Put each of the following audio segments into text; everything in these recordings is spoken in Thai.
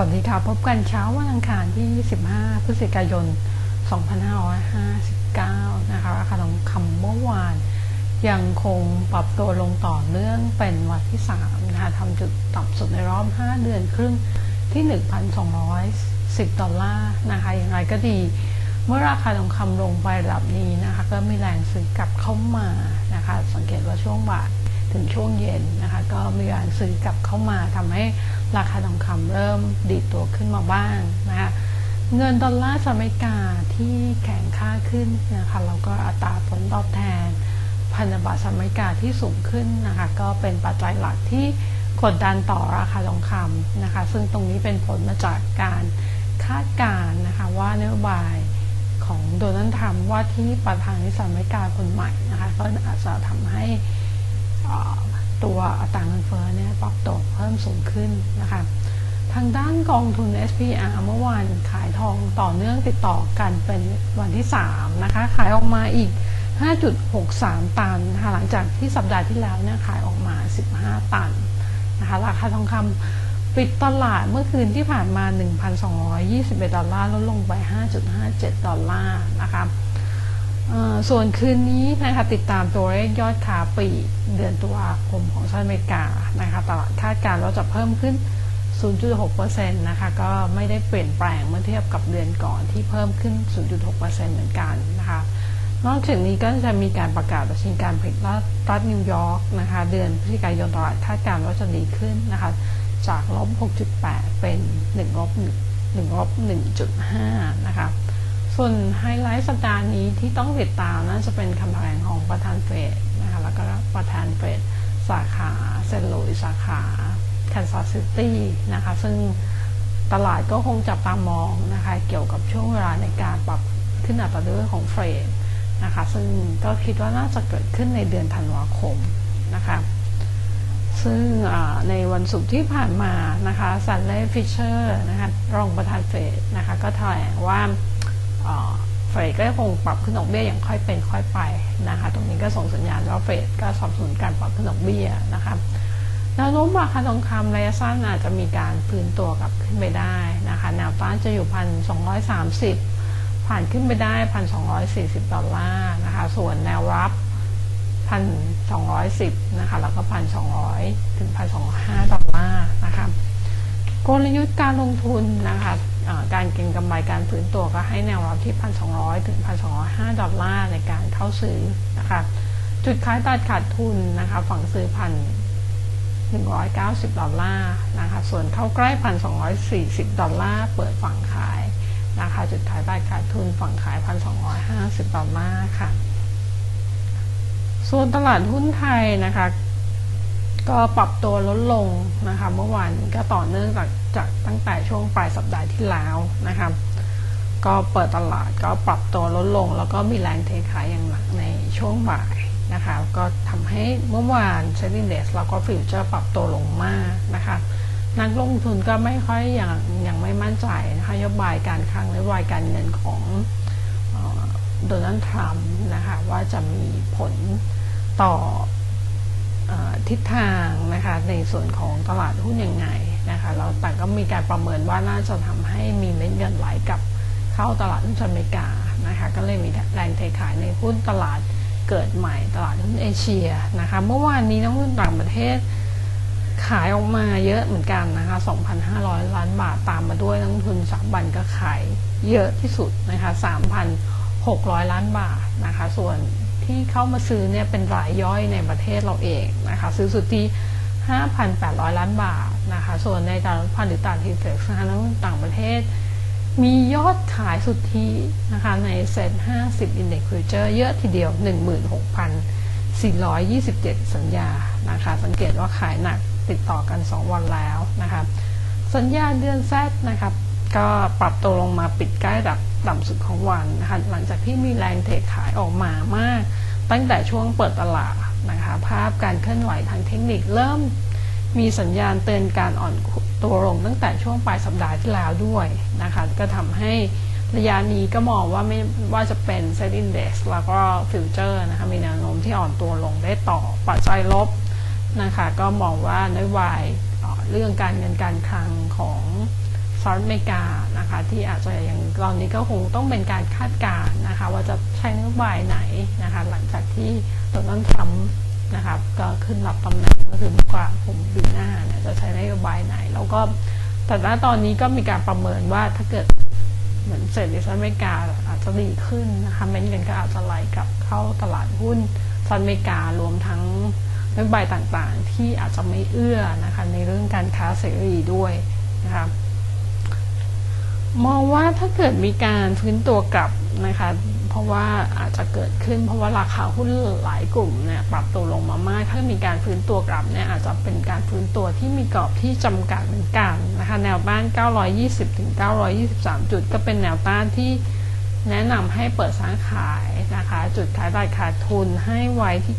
สวัสดีค่ะ พบกันเช้าวันอังคารที่25พฤศจิกายน 2559 นะคะราคาทองคำเมื่อวาน ยังคงปรับตัวลงต่อเนื่องเป็นวันที่3นะคะทำจุดต่ำสุดในรอบ 5 เดือนครึ่งที่ 1,210 ดอลลาร์นะคะอย่างไรก็ดี เมื่อราคาทองคำลงไประดับนี้นะคะ ก็มีแรงซื้อกลับเข้ามานะคะ สังเกตว่าช่วงบ่าย ถึงช่วงเย็นนะคะก็มีแรซื้อกลับเข้ามาทำให้ราคาทองคำเริ่มดีดตัวขึ้นมาบ้างนะคะเงินดอลลาร์สหรัฐอเมริกาที่แข็งค่าขึ้นนะคะแล้วก็อัตราผลตอบแทน พันธบัตรสหรัฐอเมริกาที่สูงขึ้นนะคะก็เป็นปัจจัยหลักที่กดดันต่อราคาทองคำนะคะซึ่งตรงนี้เป็นผลมาจากการคาดการณ์นะคะว่านโยบายของโดนัลด์ทรัมป์ว่าที่ประธานาธิบดีสหรัฐอเมริกาคนใหม่นะคะก็อาจจะทำให้ ตัวอัตราเงินเฟ้อเนี่ยปรับตัวเพิ่มสูงขึ้นนะคะทางด้านกองทุน SPR เมื่อวานขายทองต่อเนื่องติดต่อกันเป็นวันที่ 3 นะคะ ขายออกมาอีก 5.63 ตันนะคะหลังจากที่สัปดาห์ที่แล้วเนี่ยขายออกมา 15 ตันนะคะราคาทองคำปิดตลาดเมื่อคืนที่ผ่านมา 1,221 ดอลลาร์ลดลงไป 5.57 ดอลลาร์นะคะ ส่วนคืนนี้นะคะติดตามตัวเลขยอดค้าปลีกเดือนตุลาคมของสหรัฐอเมริกานะคะตลาดคาดการณ์ว่าจะเพิ่มขึ้น 0.6%นะคะก็ไม่ได้เปลี่ยนแปลงเมื่อเทียบกับเดือนก่อนที่เพิ่มขึ้น 0.6%เหมือนกันนะคะนอกจากนี้ก็จะมีการประกาศดัชนีการผลิตรัฐนิวยอร์กนะคะเดือนพฤศจิกายนตลาดคาดการณ์ว่าจะดีขึ้นนะคะจากลบ 6.8 เป็น1ลบ1ลบ1.5 นะคะ ส่วนไฮไลท์สัปดาห์นี้ที่ต้องติดตามน่าจะเป็นคำแถลงของประธานเฟดนะคะแล้วก็ประธานเฟดสาขาเซนต์หลุยส์สาขาแคนซัสซิตี้นะคะซึ่งตลาดก็คงจับตามองนะคะเกี่ยวกับช่วงเวลาในการปรับขึ้นอัตราดอกเบี้ยของเฟดนะคะซึ่งก็คิดว่าน่าจะเกิดขึ้นในเดือนธันวาคมนะคะซึ่งในวันศุกร์ที่ผ่านมานะคะซันเล่ฟิชเชอร์นะคะรองประธานเฟดนะคะก็แถลงว่า เฟดก็คงปรับขึ้นดอกเบี้ยอย่างค่อยเป็นค่อยไปนะคะ ตรงนี้ก็ส่งสัญญาณว่าเฟดก็สนับสนุนการปรับขึ้นดอกเบี้ยนะคะแนวโน้มราคาทองคำระยะสั้นอาจจะมีการพื้นตัวกลับขึ้นไปได้นะคะแนวต้านจะอยู่พันสองสามสิบผ่านขึ้นไปได้พันสองดอลลาร์นะคะส่วนแนวรับพันสองนะคะแล้วก็พันสองถึงพันสองดอลลาร์นะคะกลยุทธ์การลงทุนนะคะ การเก็งกำไรการฝืนตัวก็ให้แนวรับที่ 1,200 ถึง 1,205 ดอลลาร์ในการเข้าซื้อนะคะจุดขายตัดขาดทุนนะคะฝั่งซื้อพัน190 ดอลลาร์นะคะส่วนเข้าใกล้ 1,240 ดอลลาร์เปิดฝั่งขายนะคะจุดขายตัดขาดทุนฝั่งขาย 1,250 ดอลลาร์ค่ะ ส่วนตลาดหุ้นไทยนะคะ ก็ปรับตัวลดลงนะคะเมื่อวานก็ต่อเนื่องจากจากตั้งแต่ช่วงปลายสัปดาห์ที่แล้วนะคะก็เปิดตลาดก็ปรับตัวลดลง แล้วก็มีแรงเทขายอย่างหนักในช่วงบ่ายนะคะก็ทำให้เมื่อวานเซ็นดิ้งเดสแล้วก็ฟิวเจอร์ปรับตัวลงมากนะคะนักลงทุนก็ไม่ค่อยอย่างยังไม่มั่นใจนะคะนโยบายการคลังนโยบายการเงินของโดนัลด์ทรัมป์นะคะว่าจะมีผลต่อ ทิศทางนะคะในส่วนของตลาดหุ้นยังไงนะคะเราแต่ก็มีการประเมินว่าน่าจะทำให้มีเม็ดเงินไหลกับเข้าตลาดหุ้นอเมริกานะคะก็เลยมีแรงเทขายในหุ้นตลาดเกิดใหม่ตลาดหุ้นเอเชียนะคะเมื่อวานนี้นักหุ้นต่างประเทศขายออกมาเยอะเหมือนกันนะคะ 2,500 ล้านบาทตามมาด้วยนักทุนสามบันก็ขายเยอะที่สุดนะคะ 3,600 ล้านบาทนะคะ ส่วน ที่เข้ามาซื้อเนี่ยเป็นรายย่อยในประเทศเราเองนะคะซื้อสุดทธิ5,800 ล้านบาทนะคะส่วนในตลาดพันหรือตลาดทีเฟกซ์นะคะต่างประเทศ มียอดขายสุทธินะคะในเซ็น50 Index Future เยอะทีเดียว 16,427 สัญญานะคะสังเกตว่าขายหนักติดต่อกัน 2 วันแล้วนะคะสัญญาเดือนแซดนะครับก็ปรับตัวลงมาปิดใกล้ระดับ ต่ำสุดของวันนะคะหลังจากที่มีแรงเทขายออกมามาก ตั้งแต่ช่วงเปิดตลาดนะคะภาพการเคลื่อนไหวทางเทคนิคเริ่มมีสัญญาณเตือนการอ่อนตัวลงตั้งแต่ช่วงปลายสัปดาห์ที่แล้วด้วยนะคะก็ทำให้ระยะนี้ก็มองว่าไม่ว่าจะเป็นเซ็นดินเด็กแล้วก็ฟิวเจอร์นะคะมีแนวโน้มที่อ่อนตัวลงได้ต่อปัจจัยลบนะคะก็มองว่านโยบายเรื่องการเงินการคลังของ สหรัฐอเมริกานะคะที่อาจจะยังตอนนี้ก็คงต้องเป็นการคาดการณ์นะคะว่าจะใช้นโยบายไหนนะคะหลังจากที่โดนัลด์ทรัมป์นะครับก็ขึ้นรับตำแหน่งก็คือมกราคมปีหน้าเนี่ยจะใช้นโยบายไหน แล้วก็แต่ณตอนนี้ก็มีการประเมินว่าถ้าเกิดเหมือนเศรษฐกิจสหรัฐอเมริกาอาจจะดีขึ้นนะคะเม็ดเงินก็อาจจะไหลกลับเข้าตลาดหุ้นสหรัฐอเมริการวมทั้งนโยบายต่างๆ ที่อาจจะไม่เอื้อนะคะในเรื่องการค้าเสรีด้วยนะคะ มองว่าถ้าเกิดมีการฟื้นตัวกลับนะคะ เพราะว่าอาจจะเกิดขึ้น เพราะว่าราคาหุ้นหลายกลุ่มเนี่ยปรับตัวลงมามาก ถ้ามีการฟื้นตัวกลับเนี่ยอาจจะเป็นการฟื้นตัวที่มีกรอบที่จำกัดเหมือนกันนะคะ แนวต้าน 920ถึง923 จุด ก็เป็นแนวต้านที่แนะนำให้เปิดสร้างขายนะคะ จุดขายตลาดขาดทุนให้ไว้ที่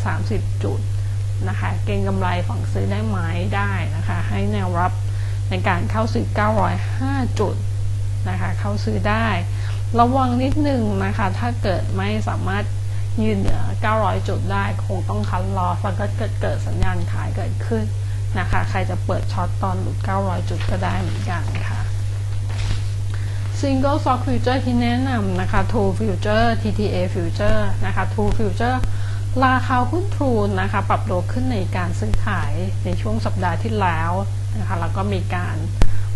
930 จุดนะคะ เก็งกำไรฝั่งซื้อได้ไหมได้นะคะ ให้แนวรับ ในการเข้าซื้อ 905 จุดนะคะเข้าซื้อได้ ระวังนิดนึงนะคะถ้าเกิดไม่สามารถยืนเหนือ 900 จุดได้ คงต้องคันลอสแล้วก็เกิดเกิดสัญญาณขายเกิดขึ้นนะคะใครจะเปิดช็อตตอนหลุด 900 จุดก็ได้เหมือนกันค่ะ Single Stock Future ที่แนะนำนะคะ True Future TTA Future นะคะ True Future ราคาหุ้นทรูนะคะ ปรับตัวขึ้นในการซื้อขายในช่วงสัปดาห์ที่แล้ว นะคะแล้วก็มีการ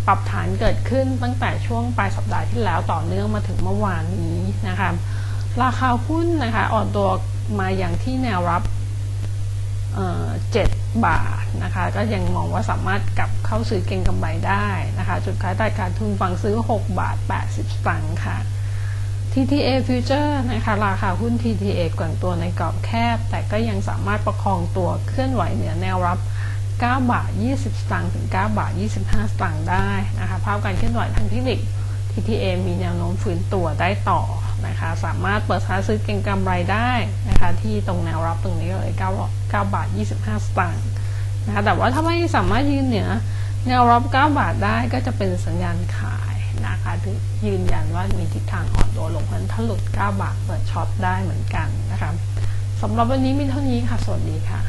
ปรับฐานเกิดขึ้นตั้งแต่ช่วงปลายสัปดาห์ที่แล้วต่อเนื่องมาถึงเมื่อวานนี้นะคะราคาหุ้นนะคะอ่อนตัวมาอย่างที่แนวรับเจ็ดบาทนะคะก็ยังมองว่าสามารถกลับเข้าซื้อเก็งกำไรได้นะคะจุดขายตลาดการทุนฝั่งซื้อ 6 บาท 80สตางค์ค่ะ TTA Future นะคะราคาหุ้น TTA แกว่งตัวในกรอบแคบ แต่ก็ยังสามารถประคองตัวเคลื่อนไหวเหนือแนวรับ 9 บาท 20 สตางค์ถึง 9 บาท 25 สตางค์ได้นะคะภาพการเคลื่อนไหวทางเทคนิค TTA มีแนวโน้มฟื้นตัวได้ต่อนะคะสามารถเปิดค้าซื้อเก็งกำไรได้นะคะที่ตรงแนวรับตรงนี้เลย9 9บาท 25 สตางค์นะคะแต่ว่าถ้าไม่สามารถยืนเหนือแนวรับ 9 บาทได้ก็จะเป็นสัญญาณขายนะคะถึงยืนยันว่ามีทิศทางอ่อนตัวลงเพราะฉะนั้นถ้าหลุด 9 บาทเปิดช็อตได้เหมือนกันนะคะสำหรับวันนี้มีเท่านี้ค่ะ สวัสดีค่ะ